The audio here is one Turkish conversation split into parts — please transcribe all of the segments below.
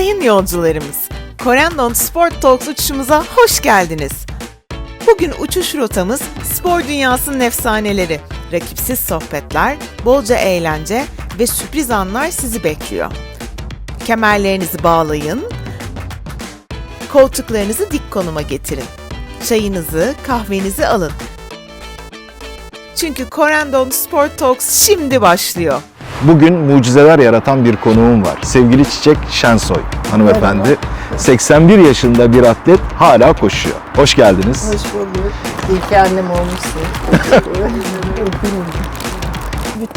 Sayın yolcularımız, Corendon Sport Talks uçuşumuza hoş geldiniz. Bugün uçuş rotamız spor dünyasının efsaneleri, rakipsiz sohbetler, bolca eğlence ve sürpriz anlar sizi bekliyor. Kemerlerinizi bağlayın, koltuklarınızı dik konuma getirin. Çayınızı, kahvenizi alın. Çünkü Corendon Sport Talks şimdi başlıyor. Bugün mucizeler yaratan bir konuğum var. Sevgili Çiçek Şensoy hanımefendi. 81 yaşında bir atlet hala koşuyor. Hoş geldiniz. Hoş bulduk. İyi ki annem olmuşsun.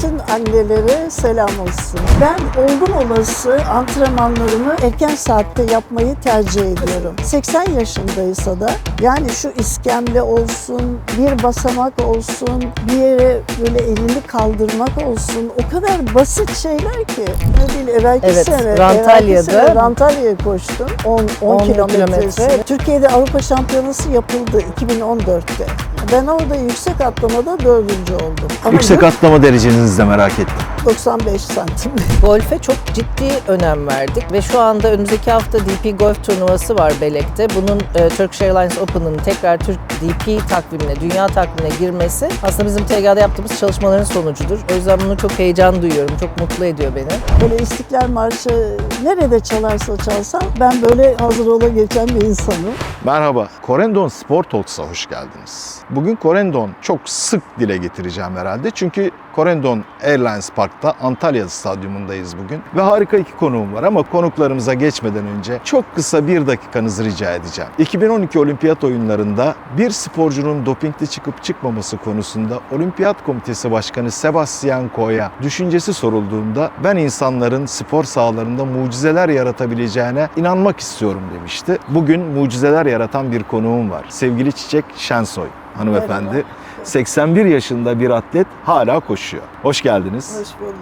Bütün annelere selam olsun. Ben olgun olası antrenmanlarımı erken saatte yapmayı tercih ediyorum. 80 yaşındaysa da yani şu iskemle olsun, bir basamak olsun, bir yere böyle elini kaldırmak olsun o kadar basit şeyler ki. Ne değil evvelki Evet, sene, Rantalya'da- sene Rantalya'ya koştum. 10, 10, 10 kilometresini. kilometre. Türkiye'de Avrupa Şampiyonası yapıldı 2014'te. Ben orada yüksek atlamada dördüncü oldum. Ama Yüksek atlama derecenizi de merak ettim. 95 santim. Golfe çok ciddi önem verdik ve şu anda önümüzdeki hafta DP Golf turnuvası var Belek'te. Bunun e, Turkish Airlines Open'ın tekrar Türk DP takvimine, dünya takvimine girmesi aslında bizim TGA'da yaptığımız çalışmaların sonucudur. O yüzden bunu çok heyecan duyuyorum, çok mutlu ediyor beni. Böyle İstiklal Marşı nerede çalarsa çalsam ben böyle hazır ola geçen bir insanım. Merhaba, Corendon Sport Talks'a hoş geldiniz. Bugün Corendon çok sık dile getireceğim herhalde. Çünkü Corendon Airlines Park'ta Antalya Stadyumundayız bugün. Ve harika iki konuğum var ama konuklarımıza geçmeden önce çok kısa bir dakikanızı rica edeceğim. 2012 Olimpiyat oyunlarında bir sporcunun dopingli çıkıp çıkmaması konusunda Olimpiyat Komitesi Başkanı Sebastian Ko'ya düşüncesi sorulduğunda ben insanların spor sahalarında mucizeler yaratabileceğine inanmak istiyorum demişti. Bugün mucizeler yaratan bir konuğum var. Sevgili Çiçek Şensoy hanımefendi. Merhaba. 81 yaşında bir atlet hala koşuyor. Hoş geldiniz. Hoş bulduk.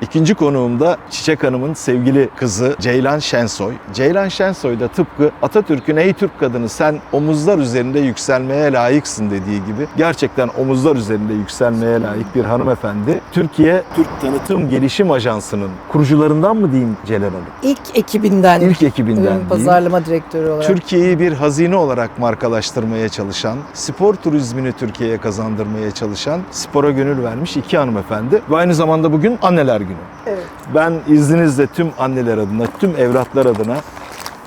İkinci konuğum da Çiçek Hanım'ın sevgili kızı Ceylan Şensoy. Ceylan Şensoy da tıpkı Atatürk'ün ey Türk kadını sen omuzlar üzerinde yükselmeye layıksın dediği gibi gerçekten omuzlar üzerinde yükselmeye layık bir hanımefendi. Türkiye Türk Tanıtım Gelişim Ajansı'nın kurucularından mı diyeyim Ceylan Hanım? İlk ekibinden, İlk ekibinden ürün diyeyim. pazarlama direktörü olarak. Türkiye'yi bir hazine olarak markalaştırmaya çalışan, spor turizmini Türkiye'ye kazandırmaya çalışan, spora gönül vermiş iki hanımefendi ve aynı zamanda bugün anneler günü. Evet. Ben izninizle tüm anneler adına, tüm evlatlar adına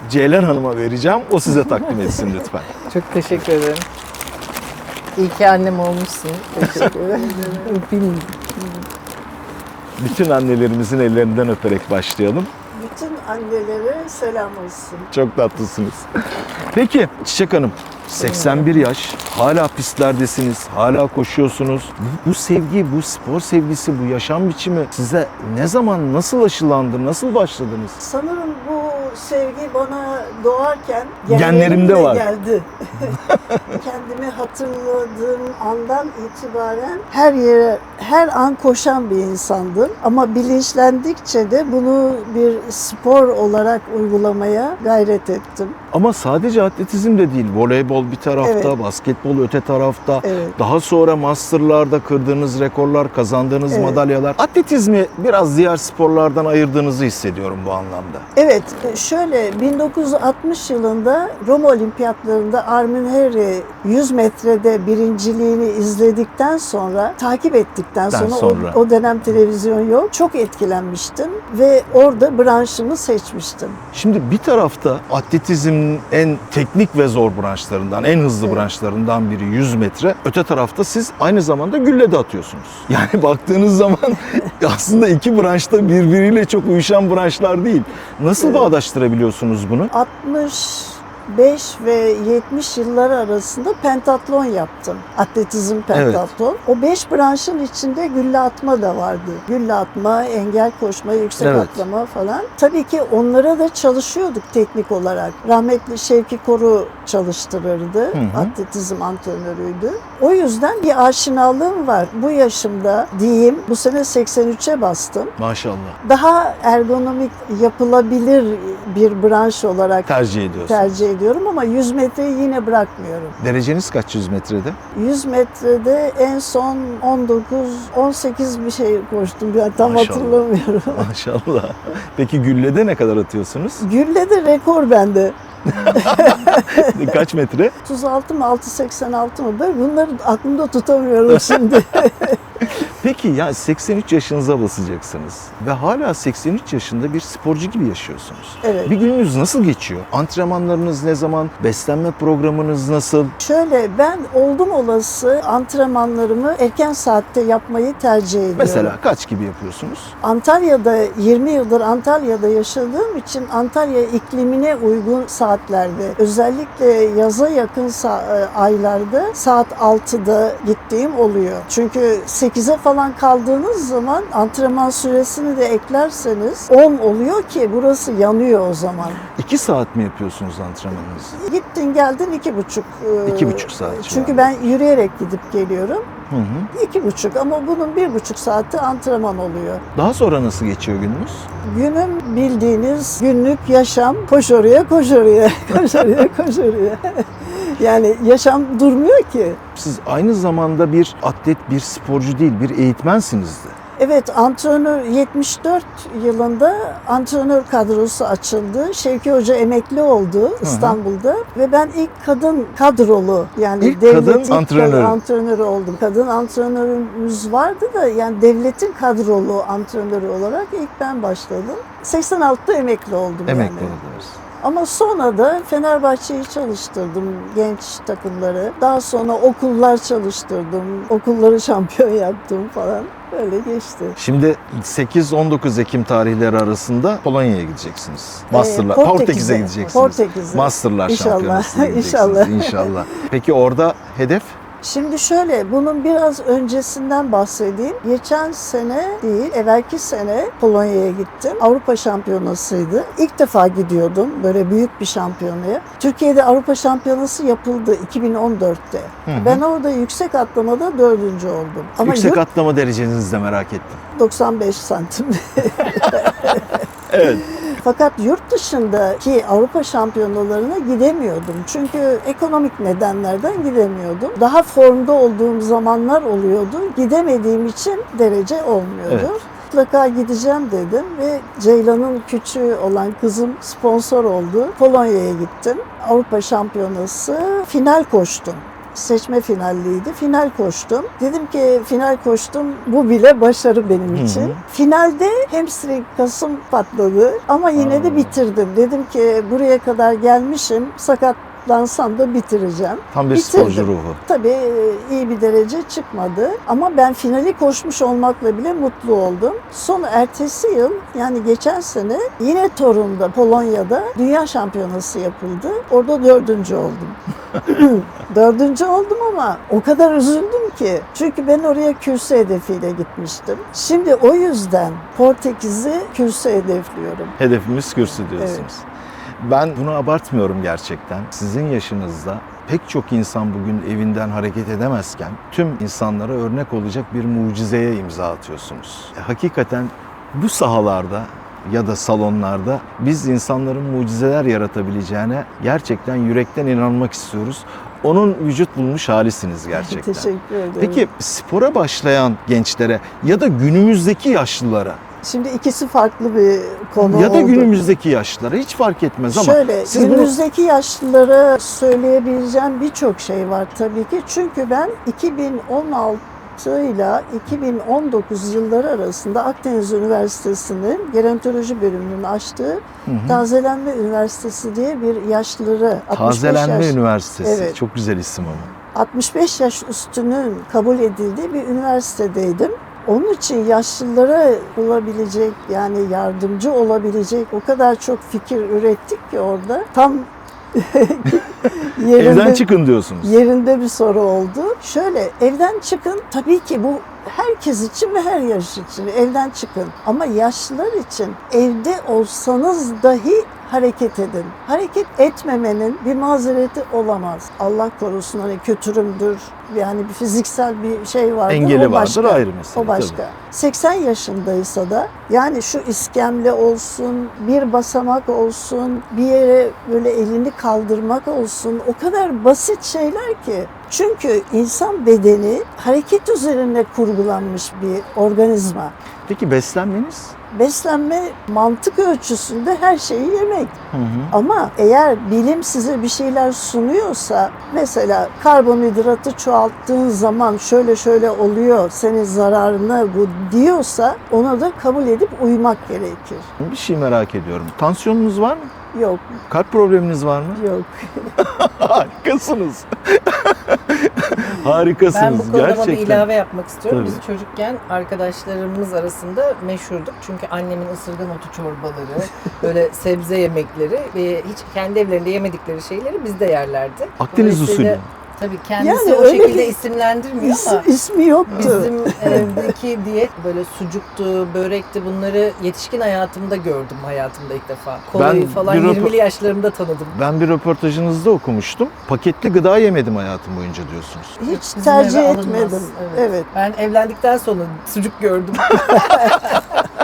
Ceylan Hanım'a vereceğim. O size takdim etsin lütfen. Çok teşekkür ederim. İyi ki annem olmuşsun. Teşekkür ederim. Öpeyim. Bütün annelerimizin ellerinden öperek başlayalım. Bütün annelere selam olsun. Çok tatlısınız. Peki Çiçek Hanım, 81 yaş, hala pistlerdesiniz, hala koşuyorsunuz. Bu, bu sevgi, bu spor sevgisi, bu yaşam biçimi size ne zaman, nasıl aşılandı, nasıl başladınız? Sanırım bu sevgi bana doğarken Genlerimde var. geldi. Kendimi hatırladığım andan itibaren her yere, her an koşan bir insandım. Ama bilinçlendikçe de bunu bir spor olarak uygulamaya gayret ettim. Ama sadece atletizm de değil, voleybol bir tarafta, Evet. basketbol öte tarafta. Evet. Daha sonra masterlarda kırdığınız rekorlar, kazandığınız Evet. madalyalar. Atletizmi biraz diğer sporlardan ayırdığınızı hissediyorum bu anlamda. Evet, şöyle 1960 yılında Roma Olimpiyatlarında Armin Harry 100 metrede birinciliğini izledikten sonra, takip ettikten sonra, sonra. O, o dönem televizyon yok. Çok etkilenmiştim ve orada branşımı seçmiştim. Şimdi bir tarafta en teknik ve zor branşlarından, en hızlı Evet. branşlarından biri 100 metre. Öte tarafta siz aynı zamanda gülle de atıyorsunuz. Yani baktığınız zaman aslında iki branşta birbiriyle çok uyuşan branşlar değil. Nasıl Evet. bağdaştırabiliyorsunuz bunu? 65 ve 70 yıllar arasında pentatlon yaptım. Atletizm pentatlon. O 5 branşın içinde gülle atma da vardı. Gülle atma, engel koşma, yüksek Evet. atlama falan. Tabii ki onlara da çalışıyorduk teknik olarak. Rahmetli Şevki Koru çalıştırırdı. hı. Atletizm antrenörüydü. O yüzden bir aşinalığım var. Bu yaşımda diyeyim bu sene 83'e bastım. Maşallah. Daha ergonomik yapılabilir bir branş olarak Tercih ediyorsun. tercih ediyorum ama 100 metreyi yine bırakmıyorum. Dereceniz kaç yüz metrede? 100 metrede en son 19 18 bir şey koştum. Ben tam Maşallah. hatırlamıyorum. Maşallah. Peki güllede ne kadar atıyorsunuz? Gülle de rekor bende. kaç metre? 36 mı 686 mı? Ben bunları aklımda tutamıyorum şimdi. Peki ya 83 yaşınıza basacaksınız ve hala 83 yaşında bir sporcu gibi yaşıyorsunuz. evet. Bir gününüz nasıl geçiyor? Antrenmanlarınız ne zaman? Beslenme programınız nasıl? Şöyle ben oldum olası antrenmanlarımı erken saatte yapmayı tercih ediyorum. Mesela kaç gibi yapıyorsunuz? Antalya'da 20 yıldır Antalya'da yaşadığım için Antalya iklimine uygun saatlerde özellikle yaza yakın sa- e, aylarda saat 6'da gittiğim oluyor. Çünkü 8'e falan kaldığınız zaman antrenman süresini de eklerseniz 10 oluyor ki burası yanıyor o zaman. 2 saat mi yapıyorsunuz antrenmanınızı? Gittin geldin iki buçuk. e, İki buçuk saat Çünkü civarında. ben yürüyerek gidip geliyorum. Hı hı. İki buçuk ama bunun bir buçuk saati antrenman oluyor. Daha sonra nasıl geçiyor gününüz? Günüm bildiğiniz günlük yaşam koş oraya koş oraya koş oraya koş oraya. yani yaşam durmuyor ki. Siz aynı zamanda bir atlet, bir sporcu değil, bir eğitmensiniz de. Evet antrenör 74 yılında antrenör kadrosu açıldı. Şevki Hoca emekli oldu İstanbul'da ve ben ilk kadın kadrolu yani İlk devletin kadın ilk antrenörü. antrenörü oldum. Kadın antrenörümüz vardı da yani devletin kadrolu antrenörü olarak ilk ben başladım. 86'da emekli oldum Emekli yani. oldunuz. Ama sonra da Fenerbahçe'yi çalıştırdım genç takımları. Daha sonra okullar çalıştırdım. Okulları şampiyon yaptım falan. Böyle geçti. Şimdi 8-19 Ekim tarihleri arasında Polonya'ya gideceksiniz. Ee, Masterlar, Portekiz'e. Portekiz'e gideceksiniz. Portekiz'e. Masterlar İnşallah, şampiyonasına gideceksiniz. inşallah. İnşallah. Peki orada hedef? Şimdi şöyle bunun biraz öncesinden bahsedeyim. Geçen sene değil, evvelki sene Polonya'ya gittim. Avrupa Şampiyonası'ydı. İlk defa gidiyordum böyle büyük bir şampiyonaya. Türkiye'de Avrupa Şampiyonası yapıldı 2014'te. Hı hı. Ben orada yüksek atlamada dördüncü oldum. Ama Yüksek yurt atlama derecenizi de merak ettim. 95 santim. Evet. Fakat yurt dışındaki Avrupa şampiyonalarına gidemiyordum. Çünkü ekonomik nedenlerden gidemiyordum. Daha formda olduğum zamanlar oluyordu. Gidemediğim için derece olmuyordu. Evet. Mutlaka gideceğim dedim ve Ceylan'ın küçüğü olan kızım sponsor oldu. Polonya'ya gittim. Avrupa Şampiyonası final koştum seçme finalliydi. Final koştum. Dedim ki final koştum. Bu bile başarı benim Hı hı. için. Finalde hamstring kasım patladı ama yine de Aa. bitirdim. Dedim ki buraya kadar gelmişim. Sakatlansam da bitireceğim. Tam bir Bitirdim. sporcu ruhu. Tabii e, iyi bir derece çıkmadı ama ben finali koşmuş olmakla bile mutlu oldum. Sonra ertesi yıl yani geçen sene yine Torun'da Polonya'da dünya şampiyonası yapıldı. Orada dördüncü oldum. dördüncü oldum ama o kadar üzüldüm ki. Çünkü ben oraya kürsü hedefiyle gitmiştim. Şimdi o yüzden Portekiz'i kürsü hedefliyorum. Hedefimiz kürsü diyorsunuz. Ben bunu abartmıyorum gerçekten. Sizin yaşınızda pek çok insan bugün evinden hareket edemezken tüm insanlara örnek olacak bir mucizeye imza atıyorsunuz. E, hakikaten bu sahalarda ya da salonlarda biz insanların mucizeler yaratabileceğine gerçekten yürekten inanmak istiyoruz. Onun vücut bulmuş halisiniz gerçekten. Teşekkür ederim. Peki spora başlayan gençlere ya da günümüzdeki yaşlılara Şimdi ikisi farklı bir konu ya da oldu. günümüzdeki yaşlılara hiç fark etmez ama Şöyle, siz bunu günümüzdeki yaşlılara söyleyebileceğim birçok şey var tabii ki. Çünkü ben 2016 ile 2019 yılları arasında Akdeniz Üniversitesi'nin gerontoloji bölümünün açtığı Hı hı. Tazelenme Üniversitesi diye bir yaşlıları 65 Tazelenme yaş, Üniversitesi. Evet. Çok güzel isim ama. 65 yaş üstünün kabul edildiği bir üniversitedeydim. Onun için yaşlılara olabilecek yani yardımcı olabilecek o kadar çok fikir ürettik ki orada. Tam yerinde, Evden çıkın diyorsunuz. yerinde bir soru oldu. Şöyle evden çıkın tabii ki bu herkes için ve her yaş için evden çıkın. Ama yaşlılar için evde olsanız dahi hareket edin. Hareket etmemenin bir mazereti olamaz. Allah korusun hani kötürümdür. Yani bir fiziksel bir şey vardır. Engeli o vardır, başka. ayrı mesele, O başka. 80 yaşındaysa da yani şu iskemle olsun, bir basamak olsun, bir yere böyle elini kaldırmak olsun o kadar basit şeyler ki. Çünkü insan bedeni hareket üzerine kurgulanmış bir organizma. Peki beslenmeniz? Beslenme mantık ölçüsünde her şeyi yemek. Hı hı. Ama eğer bilim size bir şeyler sunuyorsa mesela karbonhidratı çoğalttığın zaman şöyle şöyle oluyor senin zararına bu diyorsa ona da kabul edip uymak gerekir. Bir şey merak ediyorum. Tansiyonunuz var mı? Yok, Kalp probleminiz var mı? yok. Harikasınız. Ben Harikasınız bu konuda ama bir gerçekten. ilave yapmak istiyorum. Tabii. Biz çocukken arkadaşlarımız arasında meşhurduk. Çünkü annemin ısırgan otu çorbaları, böyle sebze yemekleri ve hiç kendi evlerinde yemedikleri şeyleri biz de yerlerdi. Akdeniz usulü. Tabii kendisi Yani o şekilde bir isimlendirmiyor İs, ama ismi yoktu. bizim evdeki diyet böyle sucuktu, börekti bunları yetişkin hayatımda gördüm hayatımda ilk defa. Kolayı Ben falan bir röpo- 20'li yaşlarımda tanıdım. Ben bir röportajınızda okumuştum. Paketli gıda yemedim hayatım boyunca diyorsunuz. Hiç Bizim tercih etmedim. Evet. evet. Ben evlendikten sonra sucuk gördüm.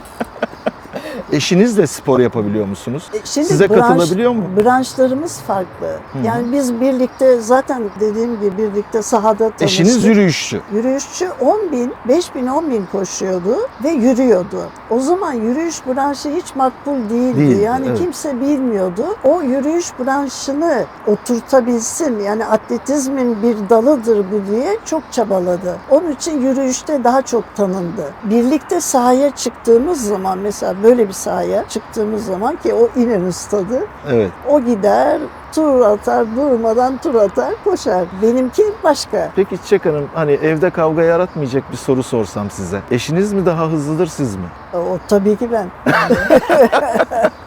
Eşiniz de spor yapabiliyor musunuz? E, Şimdi Size branş- katılabiliyor mu? Branşlarımız farklı. Hı. Yani biz birlikte zaten dediğim gibi birlikte sahada tanıştık. Eşiniz yürüyüşçü. Yürüyüşçü 10 bin, 5 bin, 10 bin koşuyordu ve yürüyordu. O zaman yürüyüş branşı hiç makbul değildi. Değildi, yani evet. kimse bilmiyordu. O yürüyüş branşını oturtabilsin. Yani atletizmin bir dalıdır bu diye çok çabaladı. Onun için yürüyüşte daha çok tanındı. Birlikte sahaya çıktığımız zaman mesela böyle bir sahaya çıktığımız zaman ki o İnönü stadı Evet. o gider tur atar durmadan tur atar koşar. Benimki başka. Peki Çiçek Hanım hani evde kavga yaratmayacak bir soru sorsam size. Eşiniz mi daha hızlıdır siz mi? O tabii ki ben.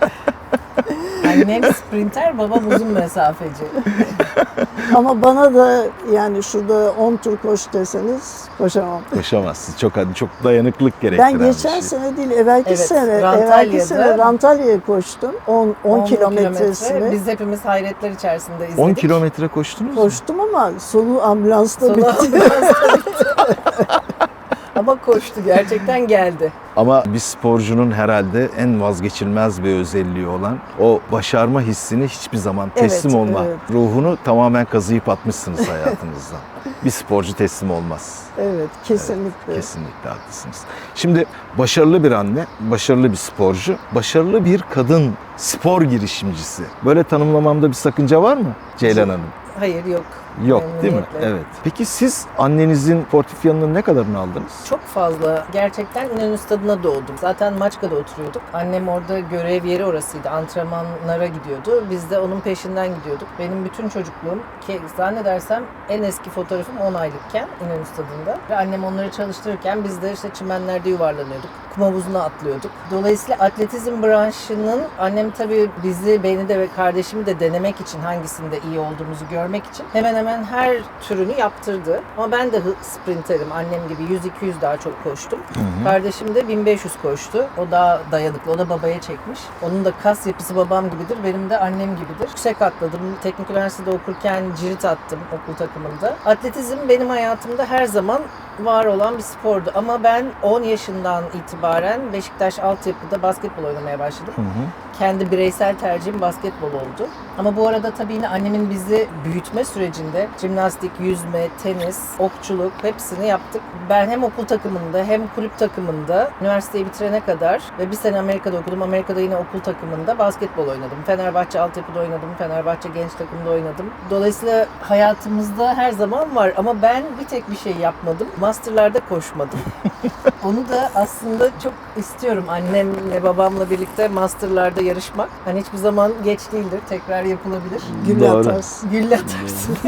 Annem sprinter, babam uzun mesafeci. Ama bana da yani şurada 10 tur koş deseniz koşamam. Koşamazsınız. Çok hadi çok dayanıklık gerektiren Ben bir geçen şey. sene değil evvelki Evet, sene evvelki sene Rantalya'ya koştum. 10 10 kilometresini. Biz hepimiz hayretler içerisinde izledik. 10 kilometre koştunuz mu? Koştum ama sonu ambulansta Sonu bitti. ambulansta bitti. Koştu gerçekten geldi. Ama bir sporcunun herhalde en vazgeçilmez bir özelliği olan o başarma hissini hiçbir zaman teslim Evet, olma evet. ruhunu tamamen kazıyıp atmışsınız hayatınızdan. bir sporcu teslim olmaz. Evet kesinlikle. Kesinlikle haklısınız. Şimdi başarılı bir anne, başarılı bir sporcu, başarılı bir kadın spor girişimcisi. Böyle tanımlamamda bir sakınca var mı Ceylan Hanım? Hayır yok. Yok değil mi? Evet. Peki siz annenizin sportif yanının ne kadarını aldınız? Çok fazla. Gerçekten İnönü Stadı'na doğdum. Zaten Maçka'da oturuyorduk. Annem orada görev yeri orasıydı. Antrenmanlara gidiyordu. Biz de onun peşinden gidiyorduk. Benim bütün çocukluğum ki zannedersem en eski fotoğrafım 10 aylıkken İnönü Stadı'nda. Ve annem onları çalıştırırken biz de işte çimenlerde yuvarlanıyorduk. Kum havuzuna atlıyorduk. Dolayısıyla atletizm branşının annem tabii bizi, beni de ve kardeşimi de denemek için hangisinde iyi olduğumuzu görmek için hemen hemen her türünü yaptırdı. Ama ben de hı- sprinterim. Annem gibi 100-200 daha çok koştum. Kardeşim de 1500 koştu. O daha dayanıklı. O da babaya çekmiş. Onun da kas yapısı babam gibidir. Benim de annem gibidir. Yüksek atladım. Teknik üniversitede okurken cirit attım okul takımında. Atletizm benim hayatımda her zaman var olan bir spordu. Ama ben 10 yaşından itibaren Beşiktaş altyapıda basketbol oynamaya başladım. Hı hı. Kendi bireysel tercihim basketbol oldu. Ama bu arada tabii yine annemin bizi büyütme sürecinde jimnastik, yüzme, tenis, okçuluk hepsini yaptık. Ben hem okul takımında hem kulüp takımında üniversiteyi bitirene kadar ve bir sene Amerika'da okudum. Amerika'da yine okul takımında basketbol oynadım. Fenerbahçe altyapıda oynadım. Fenerbahçe genç takımda oynadım. Dolayısıyla hayatımızda her zaman var ama ben bir tek bir şey yapmadım. Masterlarda koşmadım. Onu da aslında çok istiyorum annemle babamla birlikte masterlarda yarışmak. Hani hiçbir zaman geç değildir. Tekrar yapılabilir. Gül Doğru. atarsın. Gülle atarsın.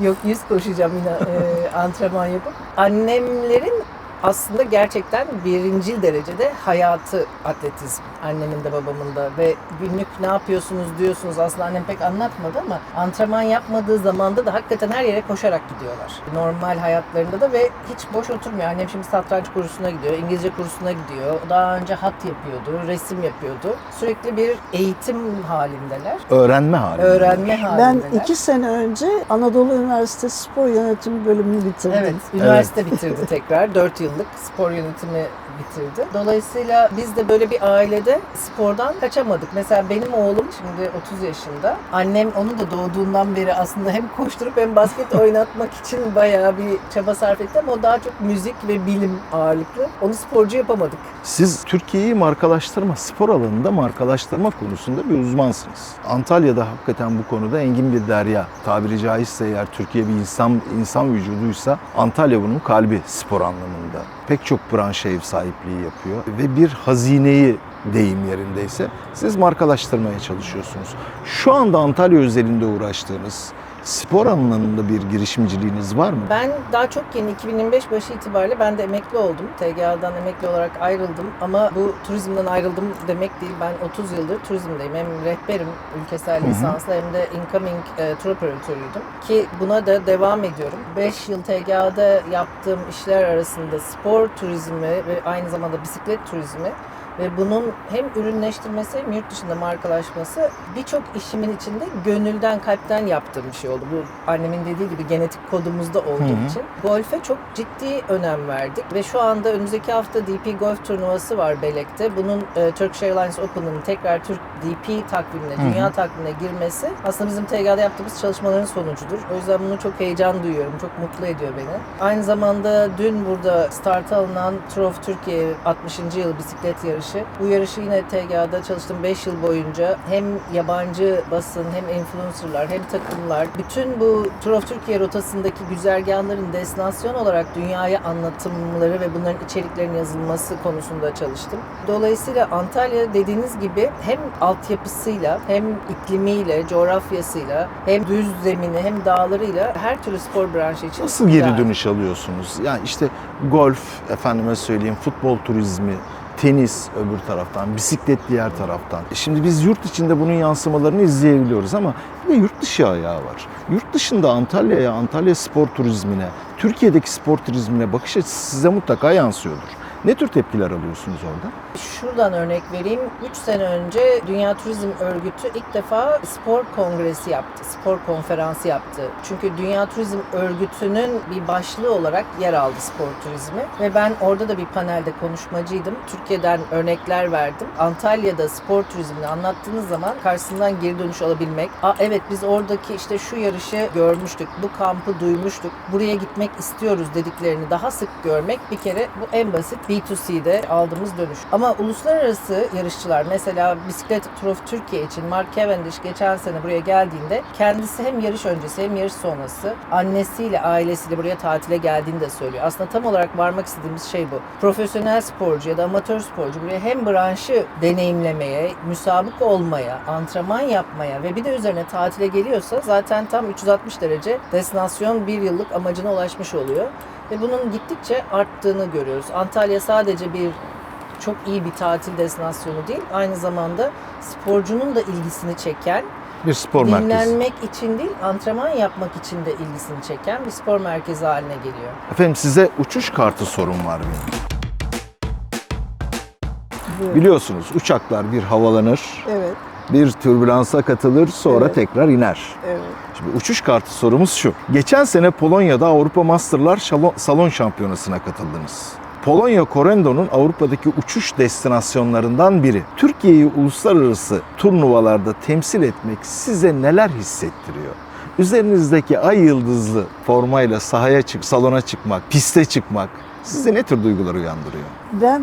Yok yüz koşacağım yine e, antrenman yapıp. Annemlerin aslında gerçekten birinci derecede hayatı atletizm. Annemin de babamın da ve günlük ne yapıyorsunuz diyorsunuz. Aslında annem pek anlatmadı ama antrenman yapmadığı zamanda da hakikaten her yere koşarak gidiyorlar. Normal hayatlarında da ve hiç boş oturmuyor. Annem şimdi satranç kursuna gidiyor, İngilizce kursuna gidiyor. Daha önce hat yapıyordu, resim yapıyordu. Sürekli bir eğitim halindeler. Öğrenme hali. Öğrenme Ben halindeler. iki sene önce Anadolu Üniversitesi Spor Yönetimi bölümünü bitirdim. Evet, üniversite bitirdi tekrar. 4 yıllık spor yönetimi bitirdi. Dolayısıyla biz de böyle bir ailede spordan kaçamadık. Mesela benim oğlum şimdi 30 yaşında. Annem onu da doğduğundan beri aslında hem koşturup hem basket oynatmak için bayağı bir çaba sarf etti ama o daha çok müzik ve bilim ağırlıklı. Onu sporcu yapamadık. Siz Türkiye'yi markalaştırma, spor alanında markalaştırma konusunda bir uzmansınız. Antalya'da hakikaten bu konuda engin bir derya. Tabiri caizse eğer Türkiye bir insan insan vücuduysa Antalya bunun kalbi spor anlamında. Pek çok branşa ev sahipliği yapıyor ve bir hazineyi deyim yerindeyse siz markalaştırmaya çalışıyorsunuz. Şu anda Antalya özelinde uğraştığınız spor anlamında bir girişimciliğiniz var mı? Ben daha çok yeni 2025 başı itibariyle ben de emekli oldum. TGA'dan emekli olarak ayrıldım ama bu turizmden ayrıldım demek değil. Ben 30 yıldır turizmdeyim. Hem rehberim ülkesel lisanslı hem de incoming e, tur operatörüydüm. Ki buna da devam ediyorum. 5 yıl TGA'da yaptığım işler arasında spor turizmi ve aynı zamanda bisiklet turizmi ve bunun hem ürünleştirmesi hem yurt dışında markalaşması birçok işimin içinde gönülden kalpten yaptığım bir şey oldu. Bu annemin dediği gibi genetik kodumuzda olduğu Hı hı. için. Golfe çok ciddi önem verdik ve şu anda önümüzdeki hafta DP Golf turnuvası var Belek'te. Bunun e, Turkish Airlines Open'ın tekrar Türk DP takvimine, Hı hı. dünya takvimine girmesi aslında bizim TGA'da yaptığımız çalışmaların sonucudur. O yüzden bunu çok heyecan duyuyorum. Çok mutlu ediyor beni. Aynı zamanda dün burada start alınan Tour of Türkiye 60. yıl bisiklet yarışı. Bu yarışı yine TGA'da çalıştığım 5 yıl boyunca hem yabancı basın hem influencerlar hem takımlar bütün bu Tour of Türkiye rotasındaki güzergahların destinasyon olarak dünyaya anlatımları ve bunların içeriklerinin yazılması konusunda çalıştım. Dolayısıyla Antalya dediğiniz gibi hem altyapısıyla hem iklimiyle, coğrafyasıyla hem düz zemini hem dağlarıyla her türlü spor branşı için Nasıl geri dönüş alıyorsunuz? Yani işte golf, efendime söyleyeyim futbol turizmi, tenis öbür taraftan, bisiklet diğer taraftan. Şimdi biz yurt içinde bunun yansımalarını izleyebiliyoruz ama bir de yurt dışı ayağı var. Yurt dışında Antalya'ya, Antalya spor turizmine, Türkiye'deki spor turizmine bakış açısı size mutlaka yansıyordur. Ne tür tepkiler alıyorsunuz orada? Şuradan örnek vereyim. 3 sene önce Dünya Turizm Örgütü ilk defa spor kongresi yaptı. Spor konferansı yaptı. Çünkü Dünya Turizm Örgütü'nün bir başlığı olarak yer aldı spor turizmi. Ve ben orada da bir panelde konuşmacıydım. Türkiye'den örnekler verdim. Antalya'da spor turizmini anlattığınız zaman karşısından geri dönüş alabilmek. Aa evet biz oradaki işte şu yarışı görmüştük. Bu kampı duymuştuk. Buraya gitmek istiyoruz dediklerini daha sık görmek bir kere bu en basit B2C'de aldığımız dönüş. Ama uluslararası yarışçılar mesela bisiklet Tour of Türkiye için Mark Cavendish geçen sene buraya geldiğinde kendisi hem yarış öncesi hem yarış sonrası annesiyle ailesiyle buraya tatile geldiğini de söylüyor. Aslında tam olarak varmak istediğimiz şey bu. Profesyonel sporcu ya da amatör sporcu buraya hem branşı deneyimlemeye, müsabık olmaya, antrenman yapmaya ve bir de üzerine tatile geliyorsa zaten tam 360 derece destinasyon bir yıllık amacına ulaşmış oluyor. Ve bunun gittikçe arttığını görüyoruz. Antalya sadece bir çok iyi bir tatil destinasyonu değil, aynı zamanda sporcunun da ilgisini çeken, Bir spor merkezi. dinlenmek için değil, antrenman yapmak için de ilgisini çeken bir spor merkezi haline geliyor. Efendim size uçuş kartı sorum var benim. Biliyorsunuz uçaklar bir havalanır, Evet, bir türbülansa katılır sonra Evet. tekrar iner. evet. Şimdi uçuş kartı sorumuz şu. Geçen sene Polonya'da Avrupa Masterlar Şalo- Salon Şampiyonası'na katıldınız. Polonya Corendo'nun Avrupa'daki uçuş destinasyonlarından biri. Türkiye'yi uluslararası turnuvalarda temsil etmek size neler hissettiriyor? Üzerinizdeki ay yıldızlı formayla sahaya çık, salona çıkmak, piste çıkmak size ne tür duygular uyandırıyor? Ben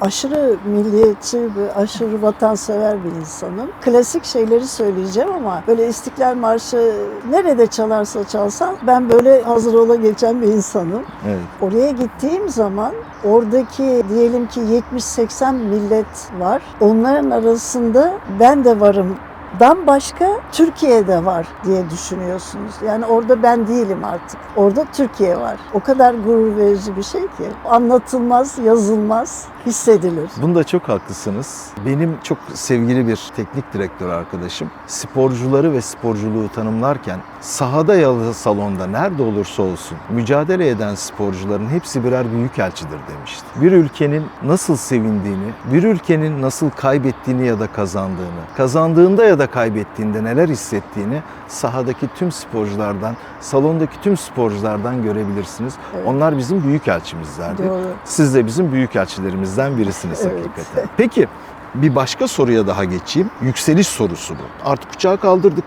aşırı milliyetçi ve aşırı vatansever bir insanım. Klasik şeyleri söyleyeceğim ama böyle İstiklal Marşı nerede çalarsa çalsam ben böyle hazır ola geçen bir insanım. Evet. Oraya gittiğim zaman oradaki diyelim ki 70-80 millet var. Onların arasında ben de varım dan başka Türkiye'de var diye düşünüyorsunuz. Yani orada ben değilim artık. Orada Türkiye var. O kadar gurur verici bir şey ki. Anlatılmaz, yazılmaz, hissedilir. Bunda çok haklısınız. Benim çok sevgili bir teknik direktör arkadaşım sporcuları ve sporculuğu tanımlarken sahada ya da salonda nerede olursa olsun mücadele eden sporcuların hepsi birer büyükelçidir demişti. Bir ülkenin nasıl sevindiğini, bir ülkenin nasıl kaybettiğini ya da kazandığını, kazandığında ya da kaybettiğinde neler hissettiğini sahadaki tüm sporculardan, salondaki tüm sporculardan görebilirsiniz. Evet. Onlar bizim büyükelçimizlerdi. Doğru. Siz de bizim büyükelçilerimizden birisiniz Evet. hakikaten. Peki bir başka soruya daha geçeyim. Yükseliş sorusu bu. Artık uçağı kaldırdık.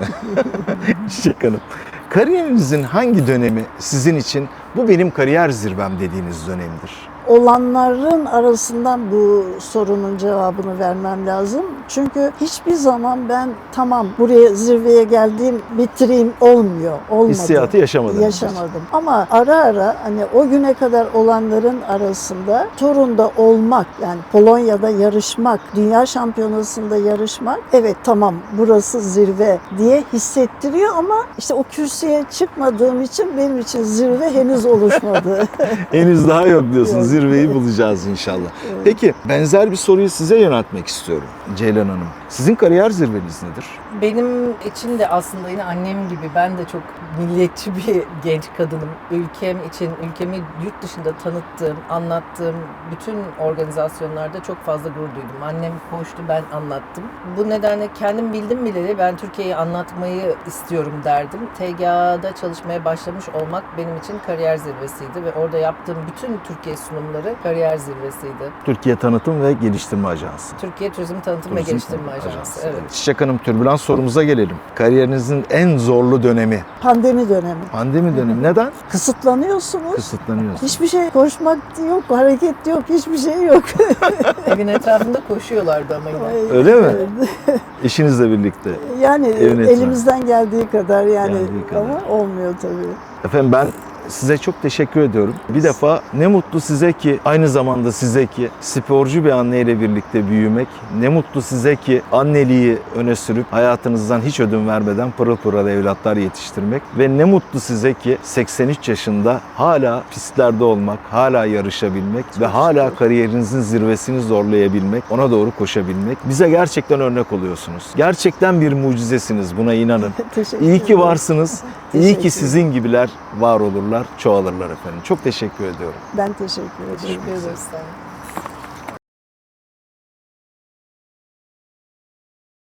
Çiçek Hanım. Kariyerinizin hangi dönemi sizin için bu benim kariyer zirvem dediğiniz dönemdir? Olanların arasından bu sorunun cevabını vermem lazım. Çünkü hiçbir zaman ben tamam buraya zirveye geldim bitireyim olmuyor. Olmadı. Hissiyatı yaşamadınız. Yaşamadım. Ama ara ara hani o güne kadar olanların arasında Torun'da olmak yani Polonya'da yarışmak, dünya şampiyonasında yarışmak evet tamam burası zirve diye hissettiriyor ama işte o kürsüye çıkmadığım için benim için zirve henüz oluşmadı. Henüz daha yok diyorsunuz. Zirveyi bulacağız inşallah. Peki benzer bir soruyu size yöneltmek istiyorum Ceylan Hanım. Sizin kariyer zirveniz nedir? Benim için de aslında yine annem gibi ben de çok milliyetçi bir genç kadınım. Ülkem için, ülkemi yurt dışında tanıttığım, anlattığım bütün organizasyonlarda çok fazla gurur duydum. Annem koştu, ben anlattım. Bu nedenle kendim bildim bileli ben Türkiye'yi anlatmayı istiyorum derdim. TGA'da çalışmaya başlamış olmak benim için kariyer zirvesiydi ve orada yaptığım bütün Türkiye sunumları kariyer zirvesiydi. Türkiye Tanıtım ve Geliştirme Ajansı. Türkiye Turizm Tanıtım ve Turizm Geliştirme Tanıtım Ajansı. Evet. Çiçek Hanım türbülans sorumuza gelelim. Kariyerinizin en zorlu dönemi. Pandemi dönemi. Pandemi dönemi. Neden? Kısıtlanıyorsunuz. Kısıtlanıyorsunuz. Hiçbir şey koşmak yok, hareket yok, hiçbir şey yok. Evin etrafında koşuyorlardı ama yine. Öyle mi? Eşinizle birlikte. Yani Evin elimizden geldiği kadar yani Geldiği kadar. ama olmuyor tabii. Efendim ben size çok teşekkür ediyorum. Bir defa ne mutlu size ki aynı zamanda size ki sporcu bir anneyle birlikte büyümek. Ne mutlu size ki anneliği öne sürüp hayatınızdan hiç ödün vermeden pırıl pırıl evlatlar yetiştirmek. Ve ne mutlu size ki 83 yaşında hala pistlerde olmak, hala yarışabilmek ve hala kariyerinizin zirvesini zorlayabilmek, ona doğru koşabilmek. Bize gerçekten örnek oluyorsunuz. Gerçekten bir mucizesiniz buna inanın. İyi ki varsınız. İyi ki sizin gibiler var olurlar, çoğalırlar efendim. Çok teşekkür ediyorum. Ben teşekkür ederim. Teşekkür olun.